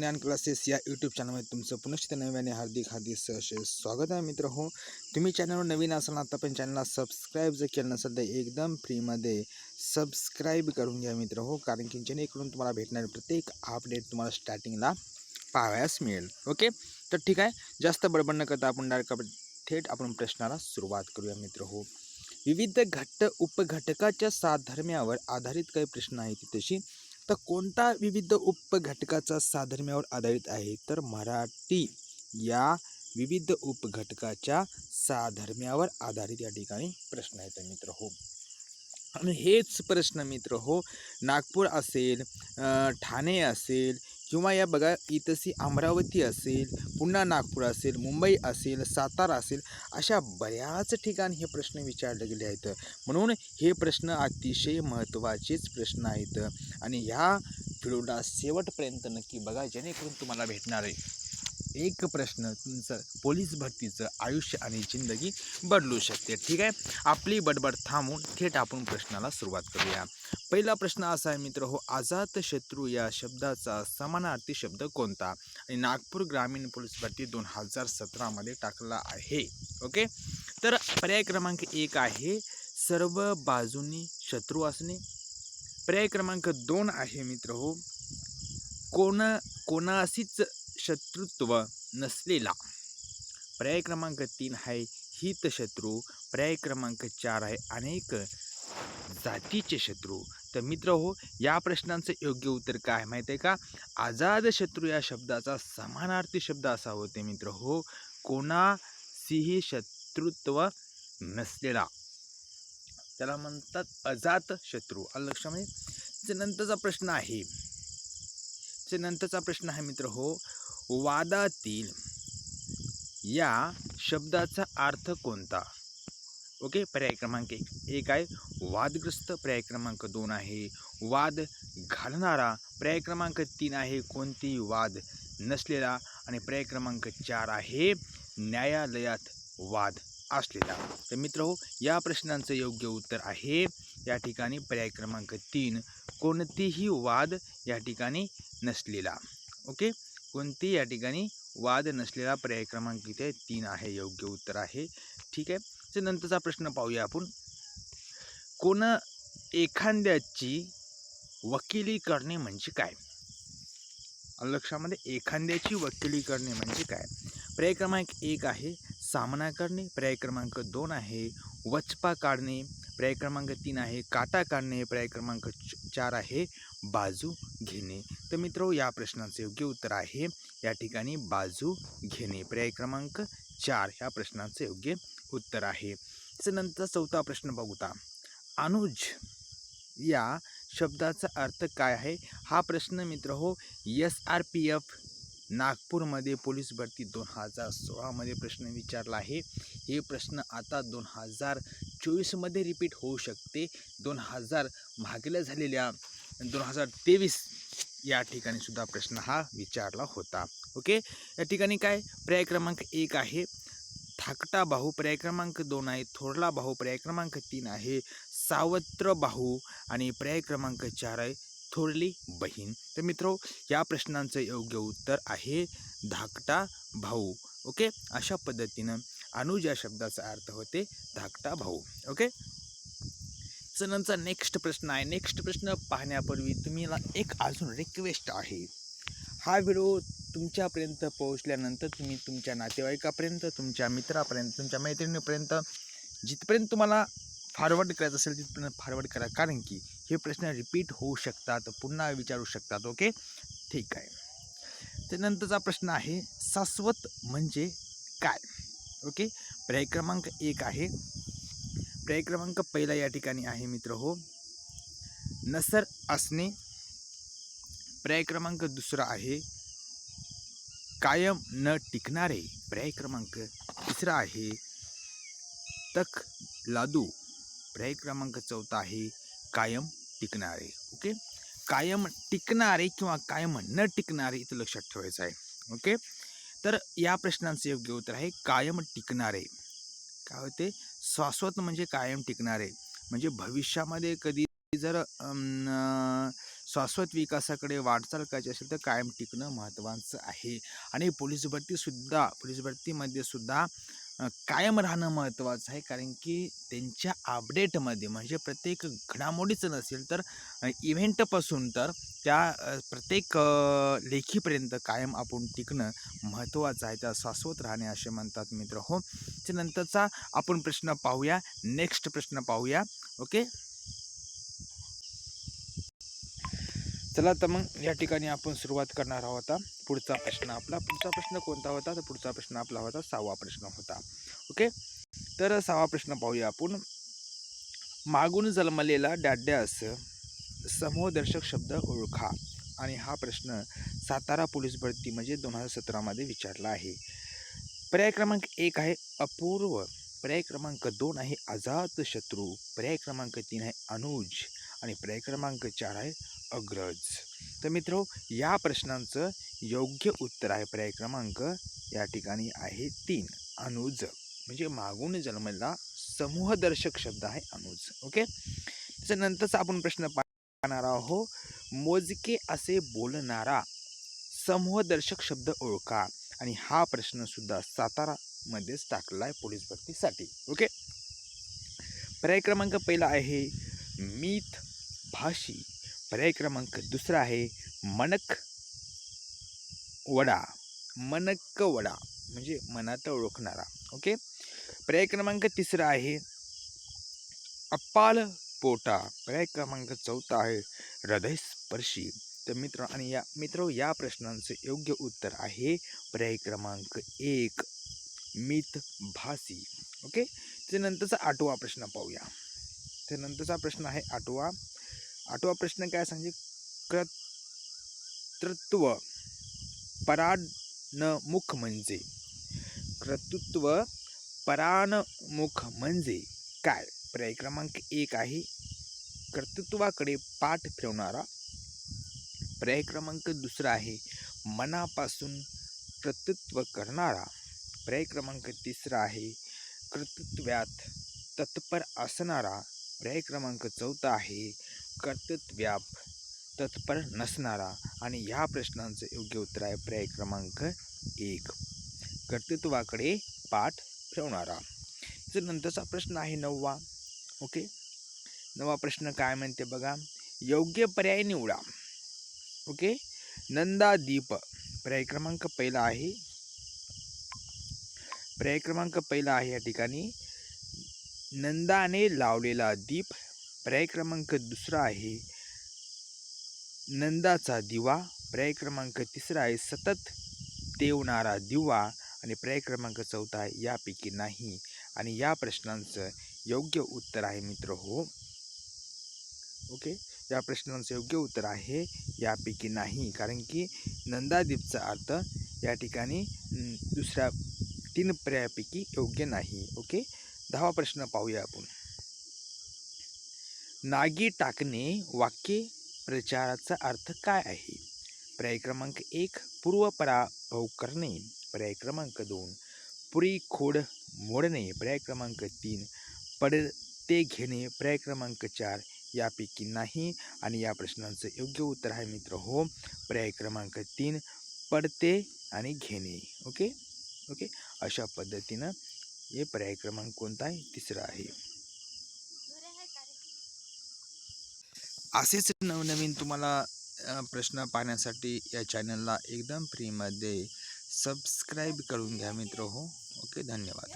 ज्ञान क्लासेस या यूट्यूब चॅनलमध्ये तुमचं पुनश्च नव्याने हार्दिक हार्दिक सहर्ष स्वागत आहे मित्र. हो तुम्ही चॅनलवर नवीन असाल आता पण चॅनलला सबस्क्राईब जर केलं नसेल तर एकदम फ्रीमध्ये सबस्क्राईब करून घ्या मित्र. हो कारण की जेणेकरून तुम्हाला भेटणारे प्रत्येक अपडेट तुम्हाला स्टार्टिंगला पाहावयास मिळेल. ओके तर ठीक आहे. जास्त बडबड न करता आपण डायरेक्ट थेट आपण प्रश्नाला सुरुवात करूया मित्र. हो. विविध घट्ट उपघटकाच्या साधर्म्यावर आधारित काही प्रश्न आहेत. तशी तर कोणता विविध उपघटकाचा साधर्म्यावर आधारित आहे? तर मराठी या विविध उपघटकाच्या साधर्म्यावर आधारित या ठिकाणी प्रश्न आहेत मित्र हो. आणि हेच प्रश्न मित्र हो नागपूर असेल ठाणे असेल किंवा या बघा इतसी अमरावती असेल पुन्हा नागपूर असेल मुंबई असेल सातारा असेल अशा बऱ्याच ठिकाणी हे प्रश्न विचारले गेले आहेत. म्हणून हे प्रश्न अतिशय महत्त्वाचेच प्रश्न आहेत. आणि ह्या व्हिडिओला शेवटपर्यंत नक्की बघा जेणेकरून तुम्हाला भेटणार आहे. एक प्रश्न तुमचं पोलीस भरतीचं आयुष्य आणि जिंदगी बदलू शकते. ठीक आहे? आपली बडबड थांबून थेट आपण प्रश्नाला सुरुवात करूया. पहिला प्रश्न असा आहे मित्र हो आझाद शत्रू या शब्दाचा समानार्थी शब्द कोणता? आणि नागपूर ग्रामीण पोलीस भरती दोन हजार सतरामध्ये टाकला आहे. ओके? तर पर्याय क्रमांक एक आहे सर्व बाजूनी शत्रू असणे. पर्याय क्रमांक दोन आहे मित्र हो कोण कोणाशीच शत्रुत्व नसलेला. पर्याय क्रमांक तीन आहे हितशत्रू. पर्याय क्रमांक चार आहे अनेक जातीचे शत्रू. तर मित्र हो या प्रश्नांचं योग्य उत्तर काय माहीत आहे का? आझाद शत्रू या शब्दाचा समानार्थी शब्द असा होते मित्र हो. कोणाशीही शत्रुत्व नसलेला. त्याला म्हणतात अजात शत्रू. आलं लक्षामध्ये? त्याच्या नंतरचा प्रश्न आहे. त्याच्या नंतरचा प्रश्न आहे मित्र हो वादातील या शब्दाचा अर्थ कोणता? ओके पर्याय क्रमांक एक. एक आहे वादग्रस्त पर्याय क्रमांक दोन आहे. वाद घालणारा पर्याय क्रमांक तीन आहे. कोणतीही वाद नसलेला आणि पर्याय क्रमांक चार आहे न्यायालयात वाद असलेला. तर मित्र हो या प्रश्नांचं योग्य उत्तर आहे. या ठिकाणी पर्याय क्रमांक तीन कोणतीही वाद या ठिकाणी नसलेला. ओके कोणती या ठिकाणी वाद नसलेला पर्याय क्रमांक इथे तीन आहे योग्य उत्तर आहे. ठीक आहे? तर नंतरचा प्रश्न पाहूया आपण. कोण एखाद्याची वकिली करणे म्हणजे काय? लक्षामध्ये एखाद्याची वकिली करणे म्हणजे काय? पर्याय क्रमांक एक आहे. सामना करणे पर्याय क्रमांक दोन आहे. वचपा काढणे पर्याय क्रमांक तीन आहे. काटा काढणे पर्याय क्रमांक च- चार आहे. बाजू घेणे. तर मित्र या प्रश्नाचं योग्य उत्तर आहे. या ठिकाणी बाजू घेणे पर्याय क्रमांक चार ह्या प्रश्नाचं योग्य उत्तर आहे. त्याच्यानंतर चौथा प्रश्न बघूता अनुज या शब्दाचा अर्थ काय आहे? हा प्रश्न मित्र हो एस आर पी एफ नागपूरमध्ये पोलीस भरती दोन हजार सोळामध्ये प्रश्न विचारला आहे. हे प्रश्न आता दोन हजार चोवीसमध्ये रिपीट होऊ शकते. दोन हजार मागल्या झालेल्या दोन हजार तेवीस या ठिकाणी सुद्धा प्रश्न हा विचारला होता. ओके? या ठिकाणी काय? पर्याय क्रमांक एक आहे. थाकटा बाहू पर्याय क्रमांक दोन आहे. थोरला बाहू पर्याय क्रमांक तीन आहे. सावत्र बाहू आणि पर्याय क्रमांक चार आहे. थोरली बहीण. तर मित्रो या प्रश्नांचं योग्य उत्तर आहे धाकटा भाऊ. ओके? अशा पद्धतीनं अनुज या शब्दाचा अर्थ होते धाकटा भाऊ. ओके? नंतर नेक्स्ट प्रश्न आहे. नेक्स्ट प्रश्न पाहण्यापूर्वी तुम्हाला एक अजून रिक्वेस्ट आहे. हा व्हिडिओ तुमच्यापर्यंत पोहोचल्यानंतर तुम्ही तुमच्या नातेवाईकापर्यंत तुमच्या मित्रापर्यंत तुमच्या मैत्रिणीपर्यंत जिथपर्यंत तुम्हाला फॉरवर्ड करायचं असेल तिथपर्यंत फॉरवर्ड करा. कारण की हे प्रश्न रिपीट होऊ शकतात पुन्हा विचारू शकतात ओके ठीक आहे. त्यानंतरचा प्रश्न आहे शाश्वत म्हणजे काय? ओके पर्याय क्रमांक एक आहे. पर्याय क्रमांक पहिला या ठिकाणी आहे मित्र हो. नसर असणे. पर्याय क्रमांक दुसरा आहे. कायम न टिकणारे. पर्याय क्रमांक तिसरा आहे. तक लादू. पर्याय क्रमांक चौथा आहे. कायम टिकणारे ओके कायम टिकणारे किंवा कायम न टिकणारे इथं लक्षात ठेवायचं आहे ओके तर या प्रश्नांचं योग्य उत्तर आहे कायम टिकणारे. काय होते? शाश्वत म्हणजे कायम टिकणारे. म्हणजे भविष्यामध्ये कधी जर शाश्वत विकासाकडे वाटचाल करायची असेल तर कायम टिकणं महत्त्वाचं आहे. आणि पोलीस भरतीसुद्धा पोलीस भरतीमध्ये सुद्धा कायम राहणं महत्त्वाचं आहे. कारण की त्यांच्या अपडेटमध्ये म्हणजे प्रत्येक घडामोडीचं नसेल तर इव्हेंटपासून तर त्या प्रत्येक लेखीपर्यंत कायम आपण टिकणं महत्त्वाचं आहे. त्या शाश्वत राहणे असे म्हणतात मित्र. हो त्यानंतरचा आपण प्रश्न पाहूया. नेक्स्ट प्रश्न पाहूया. ओके? चला तर मग या ठिकाणी आपण सुरुवात करणार आहोत आता. पुढचा प्रश्न आपला. पुढचा प्रश्न कोणता होता? तर पुढचा प्रश्न आपला होता सहावा प्रश्न होता. ओके? तर सहावा प्रश्न पाहूया आपण. मागून जन्मलेला डॅड्यास समूहदर्शक शब्द ओळखा. आणि हा प्रश्न सातारा पोलीस भरती म्हणजे दोन हजार सतरामध्ये विचारला आहे. पर्याय क्रमांक एक आहे अपूर्व. पर्याय क्रमांक दोन आहे आझाद शत्रू. पर्याय क्रमांक तीन आहे अनुज. आणि पर्याय क्रमांक चार आहे अग्रज. तर मित्र या प्रश्नांचं योग्य उत्तर आहे. पर्याय क्रमांक या ठिकाणी आहे तीन. अनुज. म्हणजे मागून जन्मलेला समूहदर्शक शब्द आहे अनुज. ओके? त्याच्यानंतरचा आपण प्रश्न पाहणार आहो मोजके असे बोलणारा समूहदर्शक शब्द ओळखा. आणि हा प्रश्न सुद्धा सातारामध्येच टाकलेला आहे पोलीस भरतीसाठी. ओके? पर्याय क्रमांक पहिला आहे मीत भाषी. पर्याय क्रमांक दुसरा आहे मनक वडा. मनक वडा म्हणजे मनात ओळखणारा. ओके पर्याय क्रमांक तिसरा आहे अप्पाल पोटा. पर्याय क्रमांक चौथा आहे हृदयस्पर्शी. तर मित्र आणि या मित्र या प्रश्नांचं योग्य उत्तर आहे पर्याय क्रमांक एक मित भासी ओके त्यानंतरचा आठवा प्रश्न पाहूया. त्यानंतरचा प्रश्न आहे आठवा आठवा प्रश्न काय सांगते कर्तृत्व परानमुख म्हणजे. कर्तृत्व पराणमुख म्हणजे काय? पर्याय क्रमांक एक आहे. कर्तृत्वाकडे पाठ फिरवणारा. पर्याय क्रमांक दुसरा आहे. मनापासून कर्तृत्व करणारा. पर्याय क्रमांक तिसरा आहे. कर्तृत्वात तत्पर असणारा. पर्याय क्रमांक चौथा आहे. कर्तृत्व्याप तत्पर नसणारा आणि ह्या प्रश्नांचं योग्य उत्तर आहे पर्याय क्रमांक एक. कर्तृत्वाकडे पाठ ठेवणारा. तर नंतरचा प्रश्न आहे नववा. ओके? नवा प्रश्न काय म्हणते बघा? योग्य पर्याय निवडा. ओके? नंदादीप. पर्याय क्रमांक पहिला आहे. पर्याय क्रमांक पहिला आहे या ठिकाणी. नंदाने लावलेला दीप पर्याय क्रमांक दुसरा आहे. नंदाचा दिवा पर्याय क्रमांक तिसरा आहे. सतत तेवणारा दिवा आणि पर्याय क्रमांक चौथा आहे. यापैकी नाही. आणि या प्रश्नांचं योग्य उत्तर आहे मित्र हो. ओके? या प्रश्नांचं योग्य उत्तर आहे. यापैकी नाही. कारण की नंदादीपचा अर्थ या ठिकाणी दुसऱ्या तीन पर्यायापैकी योग्य नाही. ओके? दहावा प्रश्न पाहूया आपण. नागी टाकणे वाक्य प्रचाराचा अर्थ काय आहे? पर्याय क्रमांक एक पूर्व पराभव करणे. पर्याय क्रमांक दोन पुरी खोड मोडणे. पर्याय क्रमांक तीन पडते घेणे. पर्याय क्रमांक चार यापैकी नाही आणि या प्रश्नांचं योग्य उत्तर आहे मित्र. हो पर्याय क्रमांक तीन पडते आणि घेणे. ओके? ओके? अशा पद्धतीनं हे पर्याय क्रमांक कोणता आहे? तिसरा आहे. असेच नवनवीन तुम्हाला प्रश्न पाहण्यासाठी या चॅनलला एकदम फ्रीमध्ये सबस्क्राईब करून घ्या मित्र हो. ओके धन्यवाद.